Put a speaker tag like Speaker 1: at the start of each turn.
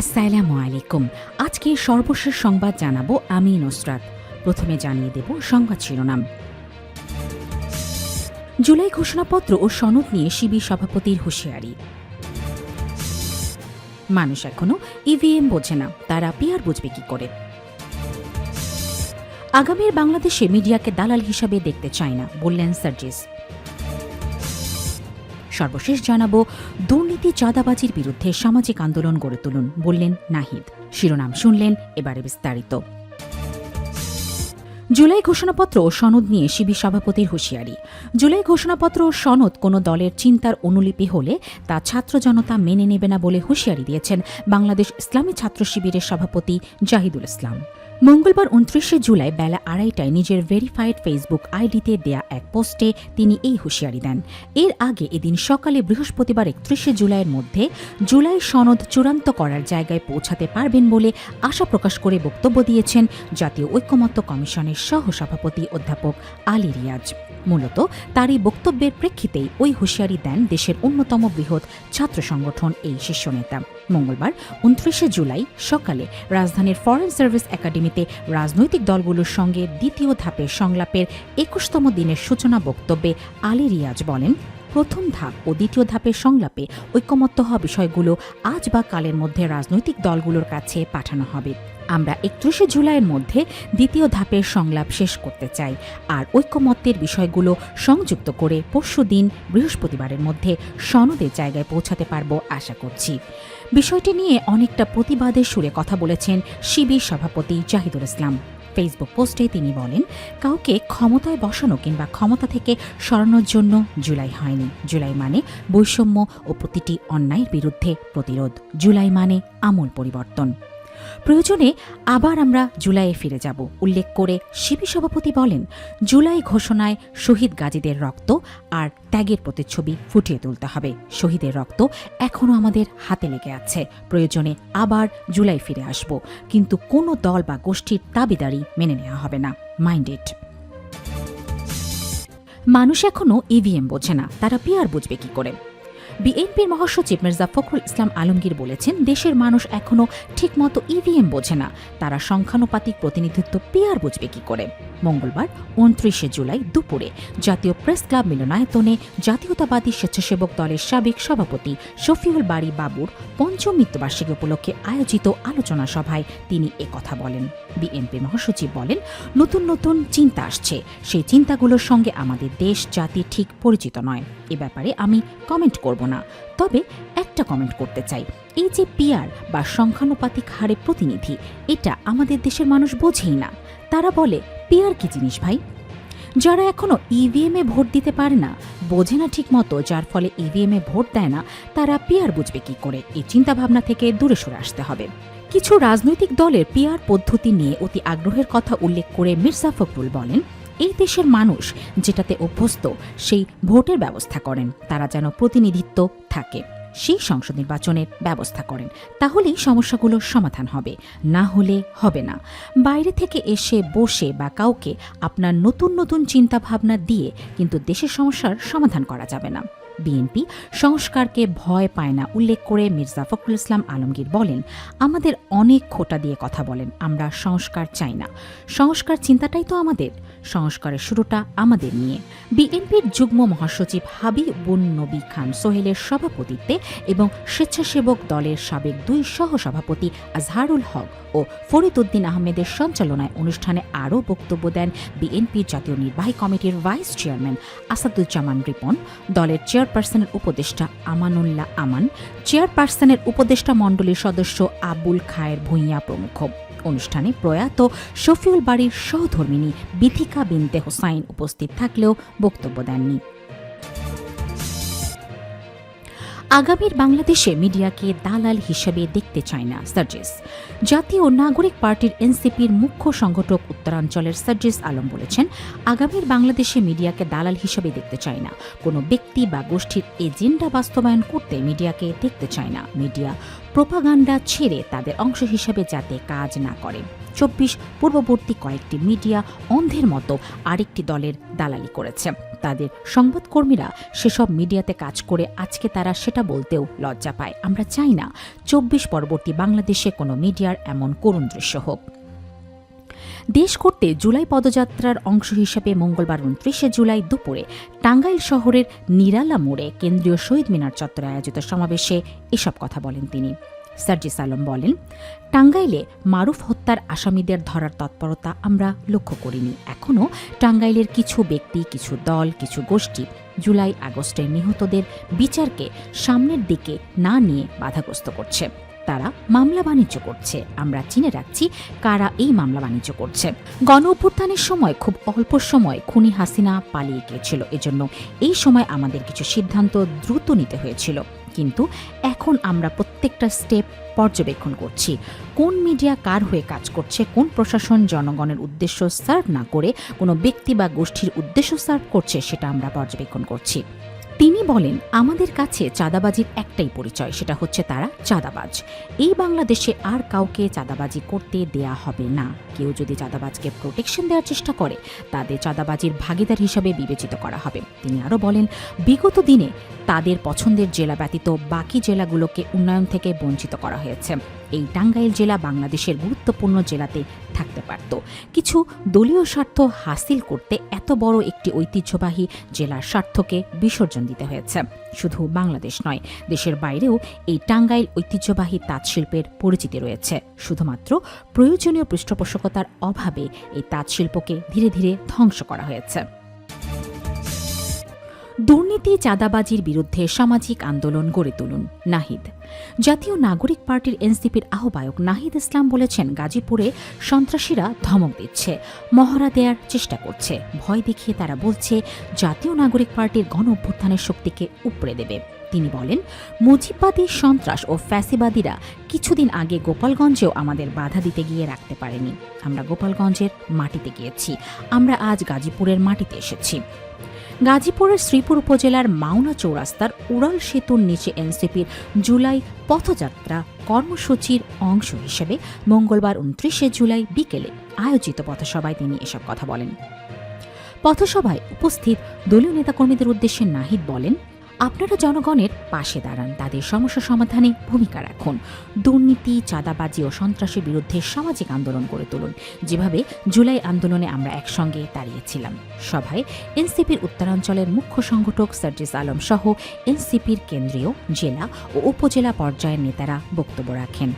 Speaker 1: আসসালামু আলাইকুম। আজকে সর্বশেষ সংবাদ জানাব আমি নুসরাত। প্রথমে জানিয়ে দেব সংবাদ শিরোনাম। জুলাই ঘোষণাপত্র ও সনদ নিয়ে শিবির সভাপতির হুঁশিয়ারি। মানুষ এখনও ইভিএম বোঝে না, তারা পিয়ার বুঝবে কি করে? আগামীর বাংলাদেশে মিডিয়াকে দালাল হিসাবে দেখতে চায় না, বললেন সার্জিস। সর্বশেষ জানাব, দুর্নীতি চাঁদাবাজির বিরুদ্ধে সামাজিক আন্দোলন গড়ে তুলুন, বললেন নাহিদ। শিরোনাম শুনলেন এবারে বিস্তারিত। জুলাই ঘোষণাপত্র ও সনদ নিয়ে শিবির সভাপতির হুঁশিয়ারি। জুলাই ঘোষণাপত্র ও সনদ কোনো দলের চিন্তার অনুলিপি হলে তা ছাত্র জনতা মেনে নেবে না বলে হুঁশিয়ারি দিয়েছেন বাংলাদেশ ইসলামী ছাত্র শিবিরের সভাপতি জাহিদুল ইসলাম। মঙ্গলবার উনত্রিশে জুলাই বেলা আড়াইটায় নিজের ভেরিফাইড ফেসবুক আইডিতে দেয়া এক পোস্টে তিনি এই হুঁশিয়ারি দেন। এর আগে এদিন সকালে বৃহস্পতিবার একত্রিশে জুলাইয়ের মধ্যে জুলাই সনদ চূড়ান্ত করার জায়গায় পৌঁছাতে পারবেন বলে আশা প্রকাশ করে বক্তব্য দিয়েছেন জাতীয় ঐক্যমত্য কমিশনের সহ সভাপতি অধ্যাপক আলী রিয়াজ। মূলত তার এই বক্তব্যের প্রেক্ষিতেই ওই হুঁশিয়ারি দেন দেশের অন্যতম বৃহৎ ছাত্র সংগঠন এই শীর্ষ নেতা। মঙ্গলবার উনত্রিশে জুলাই সকালে রাজধানীর ফরেন সার্ভিস একাডেমিতে রাজনৈতিক দলগুলোর সঙ্গে দ্বিতীয় ধাপের সংলাপের একুশতম দিনের সূচনা বক্তব্যে আলী রিয়াজ বলেন প্রথম ধাপ ও দ্বিতীয় ধাপের সংলাপে ঐকমত্য হওয়া বিষয়গুলো আজ বা কালের মধ্যে রাজনৈতিক দলগুলোর কাছে পাঠানো হবে। আমরা একত্রিশে জুলাইয়ের মধ্যে দ্বিতীয় ধাপের সংলাপ শেষ করতে চাই আর ঐকমত্যের বিষয়গুলো সংযুক্ত করে পরশু দিন বৃহস্পতিবারের মধ্যে সনদের জায়গায় পৌঁছাতে পারব আশা করছি। বিষয়টি নিয়ে অনেকটা প্রতিবাদের সুরে কথা বলেছেন শিবির সভাপতি জাহিদুল ইসলাম। ফেসবুক পোস্টে তিনি বলেন, কাউকে ক্ষমতায় বসানো কিংবা ক্ষমতা থেকে সরানোর জন্য জুলাই হয়নি। জুলাই মানে বৈষম্য ও প্রতিটি অন্যায়ের বিরুদ্ধে প্রতিরোধ। জুলাই মানে আমূল পরিবর্তন। প্রয়োজনে আবার আমরা জুলাইয়ে ফিরে যাব। উল্লেখ করে শিবির সভাপতি বলেন, জুলাই ঘোষণায় শহীদ গাজীদের রক্ত আর ত্যাগের প্রতিচ্ছবি ফুটিয়ে তুলতে হবে। শহীদের রক্ত এখনও আমাদের হাতে লেগে আছে। প্রয়োজনে আবার জুলাই ফিরে আসব। কিন্তু কোনো দল বা গোষ্ঠীর দাবিদারি মেনে নেওয়া হবে না। মাইন্ডেড মানুষ এখনও ইভিএম বোঝে না। তারা পিআর বুঝবে কি করে? বিএনপির মহাসচিব মির্জা ফখরুল ইসলাম আলমগীর বলেছেন, দেশের মানুষ এখনও ঠিকমতো ইভিএম বোঝে না। তারা সংখ্যানুপাতিক প্রতিনিধিত্ব পেয়ার বুঝবে কি করে? মঙ্গলবার উনত্রিশে জুলাই দুপুরে জাতীয় প্রেস ক্লাব মিলনায়তনে জাতীয়তাবাদী স্বেচ্ছাসেবক দলের সাবেক সভাপতি শফিউল বাড়ি বাবুর পঞ্চম মৃত্যুবার্ষিকী উপলক্ষে আয়োজিত আলোচনা সভায় তিনি কথা বলেন। বিএনপি মহাসচিব বলেন, নতুন নতুন চিন্তা আসছে। সেই চিন্তাগুলোর সঙ্গে আমাদের দেশ, জাতি ঠিক পরিচিত নয়। এ ব্যাপারে আমি কমেন্ট করব না। তবে একটা কমেন্ট করতে চাই। এই যে পিয়ার বা সংখ্যানুপাতিক হারে প্রতিনিধি, এটা আমাদের দেশের মানুষ বোঝেই না। তারা বলে, পিয়ার কি জিনিস ভাই? যারা এখনও ইভিএম এ ভোট দিতে পারে না, বোঝে না ঠিক মতো যার ফলে ইভিএমে ভোট দেয় না, তারা পিয়ার বুঝবে কি করে? এই চিন্তাভাবনা থেকে দূরে সরে আসতে হবে। কিছু রাজনৈতিক দলের পিয়ার পদ্ধতি নিয়ে অতি আগ্রহের কথা উল্লেখ করে মির্জা ফখরুল বলেন, এই দেশের মানুষ যেটাতে অভ্যস্ত, সেই ভোটের ব্যবস্থা করেন। তারা যেন প্রতিনিধিত্ব থাকে। সেই সংসদ নির্বাচনের ব্যবস্থা করেন। তাহলেই সমস্যাগুলোর সমাধান হবে। না হলে হবে না। বাইরে থেকে এসে বসে বা কাউকে আপনার নতুন নতুন চিন্তাভাবনা দিয়ে কিন্তু দেশের সমস্যার সমাধান করা যাবে না। বিএনপি সংস্কারকে ভয় পায় না, উল্লেখ করে মির্জা ফখরুল ইসলাম আলমগীর বলেন, আমাদের অনেক খোটা দিয়ে কথা বলেন, আমরা সংস্কার চাই না। সংস্কার চিন্তাটাই তো আমাদের, সংস্কারের শুরুটা আমাদের নিয়ে। বিএনপির যুগ্ম মহাসচিব হাবিবুন নবী খান সোহেলের সভাপতিত্বে এবং স্বেচ্ছাসেবক দলের সাবেক দুই সহ সভাপতি আজহারুল হক ও ফরিদ উদ্দিন আহমেদের সঞ্চালনায় অনুষ্ঠানে আরও বক্তব্য দেন বিএনপির জাতীয় নির্বাহী কমিটির ভাইস চেয়ারম্যান আসাদুজ্জামান রিপন। দলের চেয়ারপারসনের উপদেষ্টা আমানুল্লাহ আমান, চেয়ারপারসনের উপদেষ্টা মণ্ডলীর সদস্য আবুল খায়ের ভূঁইয়া প্রমুখ। অনুষ্ঠানে প্রয়াত শফিউল বাড়ির সহধর্মিনী বিথিকা বিনতে হোসাইন উপস্থিত থাকলেও বক্তব্য দেননি। আগামীর বাংলাদেশে মিডিয়াকে দালাল হিসেবে দেখতে চায় না সার্জিস। জাতীয় নাগরিক পার্টির এনসিপির মুখ্য সংগঠক উত্তরাঞ্চলের সার্জিস আলম বলেছেন, আগামীর বাংলাদেশে মিডিয়াকে দালাল হিসেবে দেখতে চায় না। কোনো ব্যক্তি বা গোষ্ঠীর এজেন্ডা বাস্তবায়ন করতে মিডিয়াকে দেখতে চায় না। মিডিয়া প্রোপাগান্ডা ছেড়ে তাদের অংশ হিসেবে যাতে কাজ না করে। চব্বিশ, পূর্ববর্তী কয়েকটি মিডিয়া অন্ধের মতো আরেকটি দলের দালালি করেছে। তাদের সংবাদকর্মীরা সেসব মিডিয়াতে কাজ করে আজকে তারা সেটা বলতেও লজ্জা পায়। আমরা চাই না চব্বিশ পরবর্তী বাংলাদেশে কোনো মিডিয়ার এমন করুণ দৃশ্য হোক। দেশ করতে জুলাই পদযাত্রার অংশ হিসেবে মঙ্গলবার উনত্রিশে জুলাই দুপুরে টাঙ্গাইল শহরের নিরালা মোড়ে কেন্দ্রীয় শহীদ মিনার চত্বরে আয়োজিত সমাবেশে এসব কথা বলেন তিনি। সার্জিস আলম বলেন, টাঙ্গাইলে মারুফ হত্যার আসামিদের ধরার তৎপরতা আমরা লক্ষ্য করিনি। এখনও টাঙ্গাইলের কিছু ব্যক্তি, কিছু দল, কিছু গোষ্ঠী জুলাই আগস্টের নিহতদের বিচারকে সামনের দিকে না নিয়ে বাধাগ্রস্ত করছে। তারা মামলা বাণিজ্য করছে। আমরা চিনে রাখছি কারা এই মামলা বাণিজ্য করছে। গণ অভ্যুত্থানের সময় খুব অল্প সময় খুনি হাসিনা পালিয়ে গিয়েছিল। এজন্য এই সময় আমাদের কিছু সিদ্ধান্ত দ্রুত নিতে হয়েছিল। কিন্তু এখন আমরা প্রত্যেকটা স্টেপ পর্যবেক্ষণ করছি। কোন মিডিয়া কার হয়ে কাজ করছে, কোন প্রশাসন জনগণের উদ্দেশ্য সার্ভ না করে, কোনো ব্যক্তি বা গোষ্ঠীর উদ্দেশ্য সার্ভ করছে, সেটা আমরা পর্যবেক্ষণ করছি। বলেন, আমাদের কাছে চাঁদাবাজির একটাই পরিচয়, সেটা হচ্ছে তারা চাঁদাবাজ। এই বাংলাদেশে আর কাউকে চাঁদাবাজি করতে দেয়া হবে না। কেউ যদি চাঁদাবাজকে প্রোটেকশন দেওয়ার চেষ্টা করে, তাদের চাঁদাবাজির ভাগিদার হিসাবে বিবেচিত করা হবে। তিনি আরও বলেন, বিগত দিনে তাদের পছন্দের জেলা ব্যতীত বাকি জেলাগুলোকে উন্নয়ন থেকে বঞ্চিত করা হয়েছে। এই টাঙ্গাইল জেলা বাংলাদেশের গুরুত্বপূর্ণ জেলাতে থাকতে পারত। কিছু দলীয় স্বার্থ হাসিল করতে এত বড় একটি ঐতিহ্যবাহী জেলার স্বার্থকে বিসর্জন দিতে হয়েছে। শুধু বাংলাদেশ নয়, দেশের বাইরেও এই টাঙ্গাইল ঐতিহ্যবাহী তাঁতশিল্পের পরিচিতি রয়েছে। শুধুমাত্র প্রয়োজনীয় পৃষ্ঠপোষকতার অভাবে এই তাঁতশিল্পকে ধীরে ধীরে ধ্বংস করা হয়েছে। দুর্নীতি, চাঁদাবাজির বিরুদ্ধে সামাজিক আন্দোলন গড়ে তুলুন, নাহিদ। জাতীয় নাগরিক পার্টির এনসিপির আহ্বায়ক নাহিদ ইসলাম বলেছেন, গাজীপুরে সন্ত্রাসীরা ধমক দিচ্ছে, মহড়া দেওয়ার চেষ্টা করছে। ভয় দেখিয়ে তারা বলছে, জাতীয় নাগরিক পার্টির গণ অভ্যুত্থানের শক্তিকে উপড়ে দেবে। তিনি বলেন, মুজিববাদী সন্ত্রাস ও ফ্যাসিবাদীরা কিছুদিন আগে গোপালগঞ্জেও আমাদের বাধা দিতে গিয়ে রাখতে পারেনি। আমরা গোপালগঞ্জের মাটিতে গিয়েছি। আমরা আজ গাজীপুরের মাটিতে এসেছি। গাজীপুরের শ্রীপুর উপজেলার মাওনা চৌরাস্তার উড়াল সেতুর নিচে এনসিপির জুলাই পথযাত্রা কর্মসূচির অংশ হিসেবে মঙ্গলবার উনত্রিশে জুলাই বিকেলে আয়োজিত পথসভায় তিনি এসব কথা বলেন। পথসভায় উপস্থিত দলীয় নেতাকর্মীদের উদ্দেশ্যে নাহিদ বলেন আপনারা জনগণের পাশে দাঁড়ান। তাদের সমস্যা সমাধানে ভূমিকা রাখুন। দুর্নীতি, চাঁদাবাজি ও সন্ত্রাসের বিরুদ্ধে সামাজিক আন্দোলন করে তুলুন। যেভাবে জুলাই আন্দোলনে আমরা একসঙ্গে দাঁড়িয়েছিলাম। সভায় এনসিপির উত্তরাঞ্চলের মুখ্য সংগঠক সার্জিস আলম সহ এনসিপির কেন্দ্রীয় জেলা ও উপজেলা পর্যায়ের নেতারা বক্তব্য রাখেন।